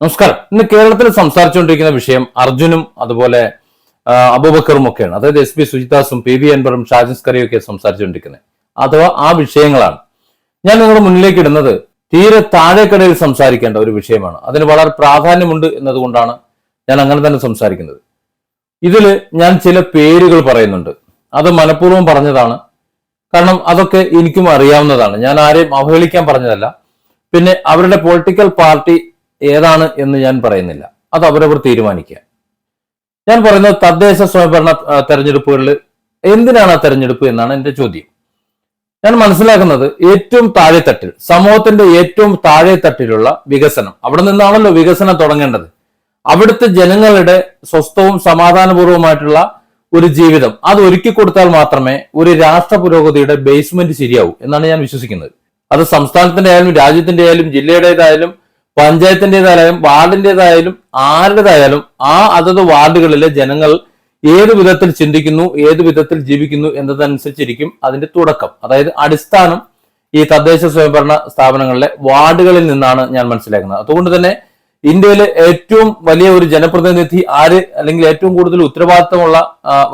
നമസ്കാരം. ഇന്ന് കേരളത്തിൽ സംസാരിച്ചുകൊണ്ടിരിക്കുന്ന വിഷയം അർജുനും അതുപോലെ അബൂബക്കറും ഒക്കെയാണ്. അതായത് എസ് പി സുജിതാസും പി വി അൻവറും ഷാജിസ് കറിയും ഒക്കെ സംസാരിച്ചുകൊണ്ടിരിക്കുന്നത്. അഥവാ ആ വിഷയങ്ങളാണ്. ഞാൻ നിങ്ങളുടെ മുന്നിലേക്ക് ഇടുന്നത് തീരെ താഴേക്കടയിൽ സംസാരിക്കേണ്ട ഒരു വിഷയമാണ്. അതിന് വളരെ പ്രാധാന്യമുണ്ട് എന്നതുകൊണ്ടാണ് ഞാൻ അങ്ങനെ തന്നെ സംസാരിക്കുന്നത്. ഇതിൽ ഞാൻ ചില പേരുകൾ പറയുന്നുണ്ട്. അത് മനഃപൂർവം പറഞ്ഞതാണ്. കാരണം അതൊക്കെ എനിക്കും അറിയാവുന്നതാണ്. ഞാൻ ആരെയും അവഹേളിക്കാൻ പറഞ്ഞതല്ല. പിന്നെ അവരുടെ പൊളിറ്റിക്കൽ പാർട്ടി ഏതാണ് എന്ന് ഞാൻ പറയുന്നില്ല. അത് അവരവർ തീരുമാനിക്കുക. ഞാൻ പറയുന്നത് തദ്ദേശ സ്വയംഭരണ തെരഞ്ഞെടുപ്പുകളിൽ എന്തിനാണ് ആ തെരഞ്ഞെടുപ്പ് എന്നാണ് എന്റെ ചോദ്യം. ഞാൻ മനസ്സിലാക്കുന്നത് ഏറ്റവും താഴെത്തട്ടിൽ സമൂഹത്തിന്റെ ഏറ്റവും താഴെത്തട്ടിലുള്ള വികസനം. അവിടെ നിന്നാണല്ലോ വികസനം തുടങ്ങേണ്ടത്. അവിടുത്തെ ജനങ്ങളുടെ സ്വസ്ഥവും സമാധാനപൂർവമായിട്ടുള്ള ഒരു ജീവിതം. അത് ഒരുക്കി കൊടുത്താൽ മാത്രമേ ഒരു രാഷ്ട്ര പുരോഗതിയുടെ ബേസ്മെന്റ് ശരിയാവൂ എന്നാണ് ഞാൻ വിശ്വസിക്കുന്നത്. അത് സംസ്ഥാനത്തിന്റെ ആയാലും രാജ്യത്തിന്റെ ആയാലും ജില്ലയുടേതായാലും പഞ്ചായത്തിന്റെതായാലും വാർഡിന്റെതായാലും ആരുടേതായാലും ആ അതത് വാർഡുകളിലെ ജനങ്ങൾ ഏത് വിധത്തിൽ ചിന്തിക്കുന്നു ഏത് വിധത്തിൽ ജീവിക്കുന്നു എന്നതനുസരിച്ചിരിക്കും അതിന്റെ തുടക്കം. അതായത് അടിസ്ഥാനം ഈ തദ്ദേശ സ്വയംഭരണ സ്ഥാപനങ്ങളിലെ വാർഡുകളിൽ നിന്നാണ് ഞാൻ മനസ്സിലാക്കുന്നത്. അതുകൊണ്ട് തന്നെ ഇന്ത്യയിലെ ഏറ്റവും വലിയ ഒരു ജനപ്രതിനിധി ആര് അല്ലെങ്കിൽ ഏറ്റവും കൂടുതൽ ഉത്തരവാദിത്തമുള്ള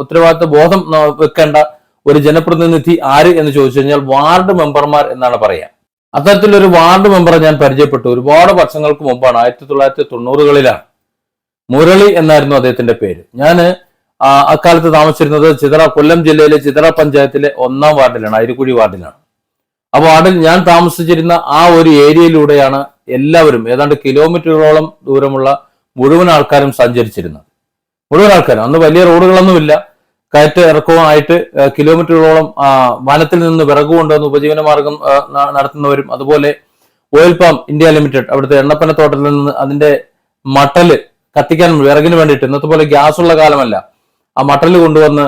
ഉത്തരവാദിത്ത ബോധം വെക്കേണ്ട ഒരു ജനപ്രതിനിധി ആര് എന്ന് ചോദിച്ചു കഴിഞ്ഞാൽ വാർഡ് മെമ്പർമാർ എന്നാണ് പറയുക അത്തരത്തിലൊരു വാർഡ് മെമ്പറെ ഞാൻ പരിചയപ്പെട്ടു. ഒരുപാട് വർഷങ്ങൾക്ക് മുമ്പാണ്. ആയിരത്തി തൊള്ളായിരത്തി തൊണ്ണൂറുകളിലാണ് മുരളി എന്നായിരുന്നു അദ്ദേഹത്തിന്റെ പേര്. ഞാൻ അക്കാലത്ത് താമസിച്ചിരുന്നത് ചിതറ കൊല്ലം ജില്ലയിലെ ചിതറ പഞ്ചായത്തിലെ ഒന്നാം വാർഡിലാണ് അരിക്കുഴി വാർഡിലാണ്. ആ വാർഡിൽ ഞാൻ താമസിച്ചിരുന്ന ആ ഒരു ഏരിയയിലൂടെയാണ് എല്ലാവരും ഏതാണ്ട് കിലോമീറ്ററുകളോളം ദൂരമുള്ള മുഴുവൻ ആൾക്കാരും സഞ്ചരിച്ചിരുന്നത്. മുഴുവൻ ആൾക്കാരും. അന്ന് വലിയ റോഡുകളൊന്നുമില്ല. കയറ്റ ഇറക്കവുമായിട്ട് കിലോമീറ്ററുകളോളം വനത്തിൽ നിന്ന് വിറക് കൊണ്ടുവന്ന് ഉപജീവന മാർഗം നടത്തുന്നവരും അതുപോലെ ഓയിൽ പാം ഇന്ത്യ ലിമിറ്റഡ് അവിടുത്തെ എണ്ണപ്പനത്തോട്ടത്തിൽ നിന്ന് അതിന്റെ മട്ടൽ കത്തിക്കാൻ വിറകിന് വേണ്ടിയിട്ട് ഇന്നത്തെ പോലെ ഗ്യാസ് ഉള്ള കാലമല്ല. ആ മട്ടൽ കൊണ്ടുവന്ന്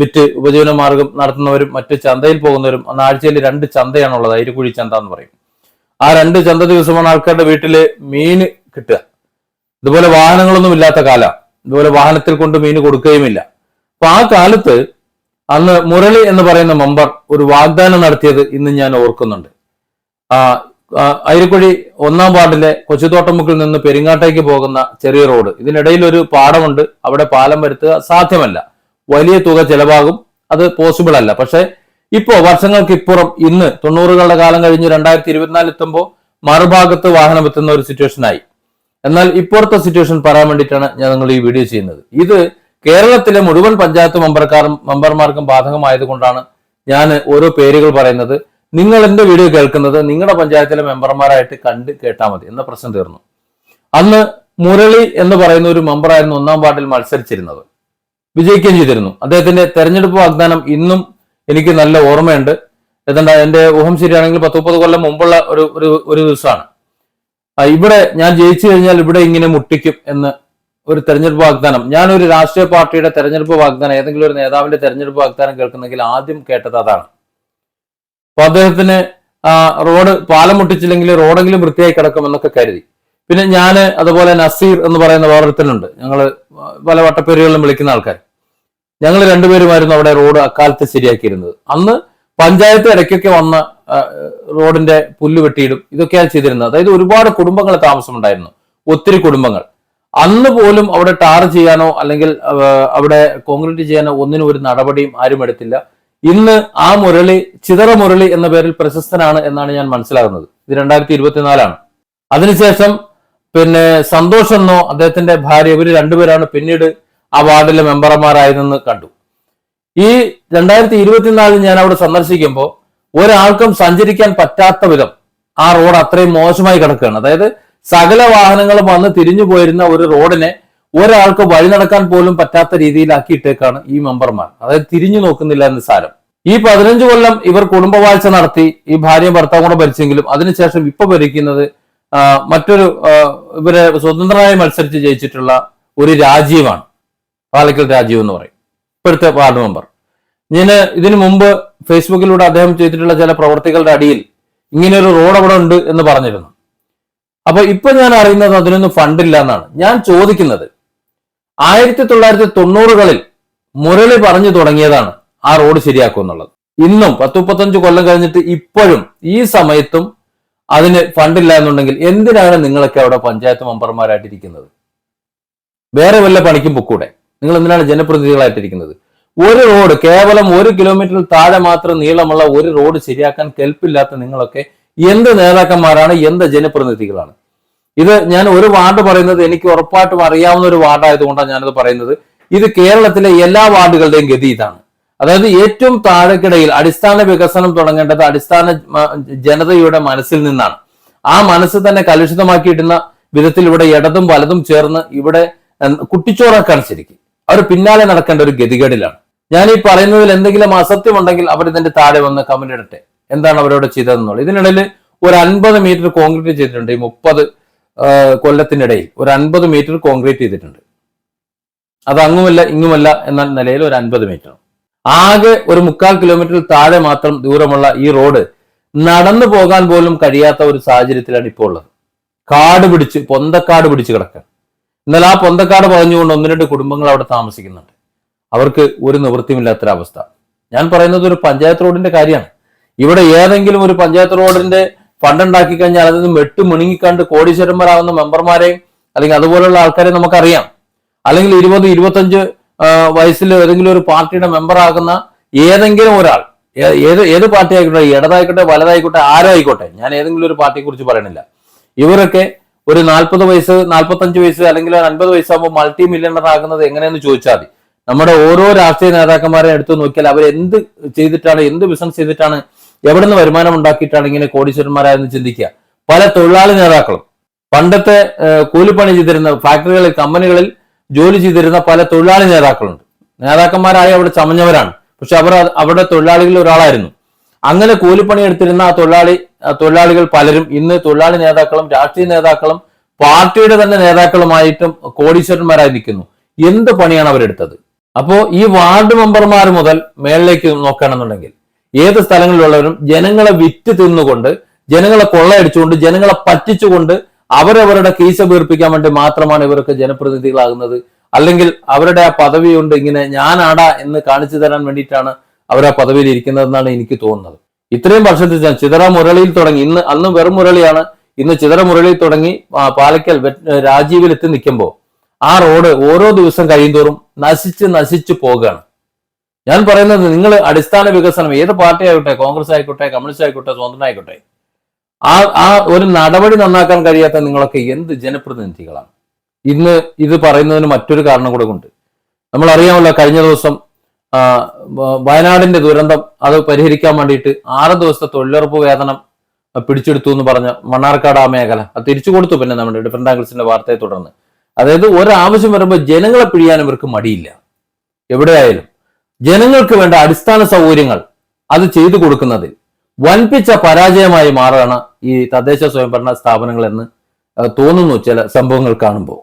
വിറ്റ് ഉപജീവന മാർഗം നടത്തുന്നവരും മറ്റ് ചന്തയിൽ പോകുന്നവരും അന്ന് ആഴ്ചയിൽ രണ്ട് ചന്തയാണുള്ളത് അരിക്കുഴി ചന്ത എന്ന് പറയും. ആ രണ്ട് ചന്ത ദിവസമാണ് ആൾക്കാരുടെ വീട്ടിൽ മീൻ കിട്ടുക. ഇതുപോലെ വാഹനങ്ങളൊന്നും ഇല്ലാത്ത കാലം. ഇതുപോലെ വാഹനത്തിൽ കൊണ്ട് മീൻ കൊടുക്കുകയുമില്ല. അപ്പൊ ആ കാലത്ത് അന്ന് മുരളി എന്ന് പറയുന്ന മെമ്പർ ഒരു വാഗ്ദാനം നടത്തിയത് ഇന്ന് ഞാൻ ഓർക്കുന്നുണ്ട്. ആ അരിക്കുഴി ഒന്നാം വാർഡിലെ കൊച്ചുതോട്ടമുക്കിൽ നിന്ന് പെരിങ്ങാട്ടേക്ക് പോകുന്ന ചെറിയ റോഡ്. ഇതിനിടയിൽ ഒരു പാടമുണ്ട്. അവിടെ പാലം വരുത്തുക സാധ്യമല്ല. വലിയ തുക ചെലവാകും. അത് പോസിബിൾ അല്ല. പക്ഷേ ഇപ്പോ വർഷങ്ങൾക്ക് ഇപ്പുറം ഇന്ന് തൊണ്ണൂറുകളുടെ കാലം കഴിഞ്ഞ് രണ്ടായിരത്തി ഇരുപത്തിനാല് എത്തുമ്പോൾ മറുഭാഗത്ത് വാഹനം എത്തുന്ന ഒരു സിറ്റുവേഷൻ ആയി. എന്നാൽ ഇപ്പോഴത്തെ സിറ്റുവേഷൻ പറയാൻ വേണ്ടിയിട്ടാണ് ഞാൻ നിങ്ങൾ ഈ വീഡിയോ ചെയ്യുന്നത്. ഇത് കേരളത്തിലെ മുഴുവൻ പഞ്ചായത്ത് മെമ്പർക്കാരും മെമ്പർമാർക്കും ബാധകമായതുകൊണ്ടാണ് ഞാൻ ഓരോ പേരുകൾ പറയുന്നത്. നിങ്ങൾ എന്റെ വീഡിയോ കേൾക്കുന്നത് നിങ്ങളുടെ പഞ്ചായത്തിലെ മെമ്പർമാരായിട്ട് കണ്ട് കേട്ടാൽ മതി. എന്ന പ്രശ്നം തീർന്നു. അന്ന് മുരളി എന്ന് പറയുന്ന ഒരു മെമ്പറായിരുന്നു ഒന്നാം വാർഡിൽ മത്സരിച്ചിരുന്നത്. വിജയിക്കുകയും ചെയ്തിരുന്നു. അദ്ദേഹത്തിന്റെ തെരഞ്ഞെടുപ്പ് വാഗ്ദാനം ഇന്നും എനിക്ക് നല്ല ഓർമ്മയുണ്ട്. ഏതാണ്ട് എന്റെ ഊഹം ശരിയാണെങ്കിൽ പത്ത് മുപ്പത് കൊല്ലം മുമ്പുള്ള ഒരു ഒരു ദിവസമാണ്. ഇവിടെ ഞാൻ ജയിച്ചു കഴിഞ്ഞാൽ ഇവിടെ ഇങ്ങനെ മുട്ടിക്കും എന്ന് ഒരു തെരഞ്ഞെടുപ്പ് വാഗ്ദാനം. ഞാൻ ഒരു രാഷ്ട്രീയ പാർട്ടിയുടെ തെരഞ്ഞെടുപ്പ് വാഗ്ദാനം ഏതെങ്കിലും ഒരു നേതാവിന്റെ തെരഞ്ഞെടുപ്പ് വാഗ്ദാനം കേൾക്കുന്നെങ്കിൽ ആദ്യം കേട്ടത് അതാണ്. അപ്പൊ അദ്ദേഹത്തിന് റോഡ് പാലം മുട്ടിച്ചില്ലെങ്കിൽ റോഡെങ്കിലും വൃത്തിയായി കിടക്കും എന്നൊക്കെ കരുതി. പിന്നെ ഞാൻ അതുപോലെ നസീർ എന്ന് പറയുന്ന വേറൊരുത്തനുണ്ട് ഞങ്ങൾ പല വട്ടപ്പേരുകളിലും വിളിക്കുന്ന ആൾക്കാർ. ഞങ്ങൾ രണ്ടുപേരുമായിരുന്നു അവിടെ റോഡ് അക്കാലത്ത് ശരിയാക്കിയിരുന്നത്. അന്ന് പഞ്ചായത്ത് ഇടയ്ക്കൊക്കെ വന്ന റോഡിന്റെ പുല്ല് വെട്ടിയിടും ഇതൊക്കെയാണ് ചെയ്തിരുന്നത്. അതായത് ഒരുപാട് കുടുംബങ്ങൾ താമസമുണ്ടായിരുന്നു. ഒത്തിരി കുടുംബങ്ങൾ. അന്ന് പോലും അവിടെ ടാർ ചെയ്യാനോ അല്ലെങ്കിൽ അവിടെ കോൺക്രീറ്റ് ചെയ്യാനോ ഒന്നിനും ഒരു നടപടിയും ആരും എടുത്തില്ല. ഇന്ന് ആ മുരളി ചിതറ മുരളി എന്ന പേരിൽ പ്രശസ്തനാണ് എന്നാണ് ഞാൻ മനസ്സിലാകുന്നത്. ഇത് രണ്ടായിരത്തി ഇരുപത്തിനാലാണ് അതിനുശേഷം പിന്നെ സന്തോഷ് എന്നോ അദ്ദേഹത്തിന്റെ ഭാര്യ ഇവർ രണ്ടുപേരാണ് പിന്നീട് ആ വാർഡിലെ മെമ്പർമാരായതെന്ന് കണ്ടു. ഈ രണ്ടായിരത്തി ഇരുപത്തിനാലിൽ ഞാൻ അവിടെ സന്ദർശിക്കുമ്പോൾ ഒരാൾക്കും സഞ്ചരിക്കാൻ പറ്റാത്ത വിധം ആ റോഡ് അത്രയും മോശമായി കിടക്കുകയാണ്. അതായത് സകല വാഹനങ്ങളും വന്ന് തിരിഞ്ഞു പോയിരുന്ന ഒരു റോഡിനെ ഒരാൾക്ക് വഴി നടക്കാൻ പോലും പറ്റാത്ത രീതിയിലാക്കിയിട്ടേക്കാണ് ഈ മെമ്പർമാർ. അതായത് തിരിഞ്ഞു നോക്കുന്നില്ല എന്ന് സാരം. ഈ പതിനഞ്ചു കൊല്ലം ഇവർ കുടുംബവാഴ്ച നടത്തി ഈ ഭാര്യയും ഭർത്താവും കൂടെ ഭരിച്ചെങ്കിലും അതിനുശേഷം ഇപ്പൊ ഭരിക്കുന്നത് മറ്റൊരു ഇവരെ സ്വതന്ത്രമായി മത്സരിച്ച് ജയിച്ചിട്ടുള്ള ഒരു രാജീവാണ്. പാലക്കൽ രാജീവ് എന്ന് പറയും. ഇപ്പോഴത്തെ വാർഡ് മെമ്പർ. ഞാൻ ഇതിനു മുമ്പ് ഫേസ്ബുക്കിലൂടെ അദ്ദേഹം ചെയ്തിട്ടുള്ള ചില പ്രവർത്തികളുടെ അടിയിൽ ഇങ്ങനെ ഒരു റോഡ് അവിടെ ഉണ്ട് എന്ന് പറഞ്ഞിരുന്നു. അപ്പൊ ഇപ്പൊ ഞാൻ അറിയുന്നത് അതിനൊന്നും ഫണ്ടില്ല എന്നാണ്. ഞാൻ ചോദിക്കുന്നത് ആയിരത്തി തൊള്ളായിരത്തി തൊണ്ണൂറുകളിൽ മുരളി പറഞ്ഞു തുടങ്ങിയതാണ് ആ റോഡ് ശരിയാക്കും എന്നുള്ളത്. ഇന്നും പത്ത് മുപ്പത്തഞ്ച് കൊല്ലം കഴിഞ്ഞിട്ട് ഇപ്പോഴും ഈ സമയത്തും അതിന് ഫണ്ടില്ല എന്നുണ്ടെങ്കിൽ എന്തിനാണ് നിങ്ങളൊക്കെ അവിടെ പഞ്ചായത്ത് മെമ്പർമാരായിട്ടിരിക്കുന്നത്? വേറെ വല്ല പണിക്കും പൊക്കൂടെ? നിങ്ങൾ എന്തിനാണ് ജനപ്രതിനിധികളായിട്ടിരിക്കുന്നത്? ഒരു റോഡ് കേവലം ഒരു കിലോമീറ്ററിൽ താഴെ മാത്രം നീളമുള്ള ഒരു റോഡ് ശരിയാക്കാൻ കെൽപ്പില്ലാത്ത നിങ്ങളൊക്കെ എന്ത് നേതാക്കന്മാരാണ് എന്ത് ജനപ്രതിനിധികളാണ്? ഇത് ഞാൻ ഒരു വാർഡ് പറയുന്നത് എനിക്ക് ഉറപ്പായിട്ടും അറിയാവുന്ന ഒരു വാർഡായതുകൊണ്ടാണ് ഞാനത് പറയുന്നത്. ഇത് കേരളത്തിലെ എല്ലാ വാർഡുകളുടെയും ഗതി ഇതാണ്. അതായത് ഏറ്റവും താഴെക്കിടയിൽ അടിസ്ഥാന വികസനം തുടങ്ങേണ്ടത് അടിസ്ഥാന ജനതയുടെ മനസ്സിൽ നിന്നാണ്. ആ മനസ്സ് തന്നെ കലുഷിതമാക്കിയിട്ടുന്ന വിധത്തിൽ ഇവിടെ ഇടതും വലതും ചേർന്ന് ഇവിടെ കുട്ടിച്ചോറാക്കാൻ ശരിക്കും. അവർ പിന്നാലെ നടക്കേണ്ട ഒരു ഗതികേടിലാണ്. ഞാൻ ഈ പറയുന്നതിൽ എന്തെങ്കിലും അസത്യം ഉണ്ടെങ്കിൽ അവർ ഇതിന്റെ താഴെ വന്ന് കമന്റ് ഇടട്ടെ. എന്താണ് അവരോട് ചെയ്തതെന്നുള്ളത്? ഇതിനിടയിൽ ഒരു അൻപത് മീറ്റർ കോൺക്രീറ്റ് ചെയ്തിട്ടുണ്ട്. ഈ മുപ്പത് കൊല്ലത്തിനിടയിൽ ഒരു അൻപത് മീറ്റർ കോൺക്രീറ്റ് ചെയ്തിട്ടുണ്ട്. അത് അങ്ങുമല്ല ഇങ്ങുമല്ല എന്ന നിലയിൽ ഒരു അൻപത് മീറ്റർ. ആകെ ഒരു മുക്കാൽ കിലോമീറ്ററിൽ താഴെ മാത്രം ദൂരമുള്ള ഈ റോഡ് നടന്നു പോകാൻ പോലും കഴിയാത്ത ഒരു സാഹചര്യത്തിലാണ് ഇപ്പോൾ ഉള്ളത്. കാട് പിടിച്ച് പൊന്തക്കാട് പിടിച്ച് കിടക്കാൻ എന്നാൽ ആ പൊന്തക്കാട് പറഞ്ഞുകൊണ്ട് ഒന്ന് രണ്ട് കുടുംബങ്ങൾ അവിടെ താമസിക്കുന്നുണ്ട്. അവർക്ക് ഒരു നിവൃത്തിയില്ലാത്തൊരവസ്ഥ ഞാൻ പറയുന്നത് ഒരു പഞ്ചായത്ത് റോഡിന്റെ കാര്യമാണ്. ഇവിടെ ഏതെങ്കിലും ഒരു പഞ്ചായത്ത് റോഡിന്റെ ഫണ്ട് ഉണ്ടാക്കി കഴിഞ്ഞാൽ അതിൽ നിന്ന് മുണുങ്ങിക്കണ്ട് കോടീശ്വരന്മാരാകുന്ന മെമ്പർമാരെയും അല്ലെങ്കിൽ അതുപോലുള്ള ആൾക്കാരെ നമുക്കറിയാം. അല്ലെങ്കിൽ ഇരുപത് ഇരുപത്തഞ്ച് വയസ്സിൽ ഏതെങ്കിലും ഒരു പാർട്ടിയുടെ മെമ്പർ ആകുന്ന ഏതെങ്കിലും ഒരാൾ ഏത് ഏത് പാർട്ടി ആയിക്കോട്ടെ ഇടതായിക്കോട്ടെ വലതായിക്കോട്ടെ ആരോ ആയിക്കോട്ടെ ഞാൻ ഏതെങ്കിലും ഒരു പാർട്ടിയെ കുറിച്ച് പറയണില്ല. ഇവരൊക്കെ ഒരു നാൽപ്പത് വയസ്സ് നാൽപ്പത്തഞ്ച് വയസ്സ് അല്ലെങ്കിൽ അൻപത് വയസ്സാകുമ്പോൾ മൾട്ടി മില്യണർ ആകുന്നത് എങ്ങനെയെന്ന് ചോദിച്ചാൽ മതി. നമ്മുടെ ഓരോ രാഷ്ട്രീയ നേതാക്കന്മാരെ എടുത്തു നോക്കിയാൽ അവർ എന്ത് ചെയ്തിട്ടാണ് എന്ത് ബിസിനസ് ചെയ്തിട്ടാണ് എവിടെ നിന്ന് വരുമാനം ഉണ്ടാക്കിയിട്ടാണ് ഇങ്ങനെ കോടീശ്വരന്മാരായെന്ന് ചിന്തിക്കുക? പല തൊഴിലാളി നേതാക്കളും. പണ്ടത്തെ കൂലിപ്പണി ചെയ്തിരുന്ന ഫാക്ടറികളിൽ കമ്പനികളിൽ ജോലി ചെയ്തിരുന്ന പല തൊഴിലാളി നേതാക്കളുണ്ട്. നേതാക്കന്മാരായി അവിടെ ചമഞ്ഞവരാണ്. പക്ഷെ അവർ അവിടെ തൊഴിലാളികളിൽ ഒരാളായിരുന്നു. അങ്ങനെ കൂലിപ്പണി എടുത്തിരുന്ന ആ തൊഴിലാളി തൊഴിലാളികൾ പലരും ഇന്ന് തൊഴിലാളി നേതാക്കളും രാഷ്ട്രീയ നേതാക്കളും പാർട്ടിയുടെ തന്നെ നേതാക്കളുമായിട്ടും കോടീശ്വരന്മാരായി നിൽക്കുന്നു. എന്ത് പണിയാണ് അവരെടുത്തത്? അപ്പോ ഈ വാർഡ് മെമ്പർമാർ മുതൽ മേളിലേക്ക് നോക്കുകയാണെന്നുണ്ടെങ്കിൽ ഏത് സ്ഥലങ്ങളിലുള്ളവരും ജനങ്ങളെ വിറ്റ് തിന്നുകൊണ്ട് ജനങ്ങളെ കൊള്ളയടിച്ചുകൊണ്ട് ജനങ്ങളെ പറ്റിച്ചുകൊണ്ട് അവരവരുടെ കീശ വീർപ്പിക്കാൻ വേണ്ടി മാത്രമാണ് ഇവരൊക്കെ ജനപ്രതിനിധികളാകുന്നത്. അല്ലെങ്കിൽ അവരുടെ ആ പദവി കൊണ്ട് ഇങ്ങനെ ഞാനാടാ എന്ന് കാണിച്ചു തരാൻ വേണ്ടിയിട്ടാണ് അവർ ആ പദവിയിൽ ഇരിക്കുന്നതെന്നാണ് എനിക്ക് തോന്നുന്നത്. ഇത്രയും വർഷത്തിൽ ഞാൻ ചിതറ മുരളിയിൽ തുടങ്ങി. ഇന്ന് അന്ന് വെറും മുരളിയാണ്. ഇന്ന് ചിതറ മുരളിയിൽ തുടങ്ങി പാലക്കൽ രാജീവിലെത്തി നിൽക്കുമ്പോൾ ആ റോഡ് ഓരോ ദിവസം കഴിയുന്തോറും നശിച്ച് നശിച്ചു പോകുകയാണ് ഞാൻ പറയുന്നത് നിങ്ങൾ അടിസ്ഥാന വികസനം ഏത് പാർട്ടി ആയിക്കോട്ടെ കോൺഗ്രസ് ആയിക്കോട്ടെ കമ്മ്യൂണിസ്റ്റ് ആയിക്കോട്ടെ സ്വതന്ത്രം ആയിക്കോട്ടെ ആ ആ ഒരു നടപടി നന്നാക്കാൻ കഴിയാത്ത നിങ്ങളൊക്കെ എന്ത് ജനപ്രതിനിധികളാണ്? ഇന്ന് ഇത് പറയുന്നതിന് മറ്റൊരു കാരണം കൂടെ ഉണ്ട്. നമ്മൾ അറിയാമല്ലോ കഴിഞ്ഞ ദിവസം വയനാടിന്റെ ദുരന്തം അത് പരിഹരിക്കാൻ വേണ്ടിയിട്ട് ആറ് ദിവസത്തെ തൊഴിലുറപ്പ് വേതനം പിടിച്ചെടുത്തു എന്ന് പറഞ്ഞ മണ്ണാർക്കാട് ആ മേഖല. അത് തിരിച്ചു കൊടുത്തു പിന്നെ നമ്മുടെ ഡിഫറെന്റ് ആംഗിൾസിന്റെ വാർത്തയെ തുടർന്ന്. അതായത് ഒരാവശ്യം വരുമ്പോൾ ജനങ്ങളെ പിഴിയാൻ ഇവർക്ക് മടിയില്ല. എവിടെയായാലും. ജനങ്ങൾക്ക് വേണ്ട അടിസ്ഥാന സൗകര്യങ്ങൾ അത് ചെയ്തു കൊടുക്കുന്നതിൽ വൻപിച്ച പരാജയമായി മാറുകയാണ് ഈ തദ്ദേശ സ്വയംഭരണ സ്ഥാപനങ്ങൾ എന്ന് തോന്നുന്നു ചില സംഭവങ്ങൾ കാണുമ്പോൾ.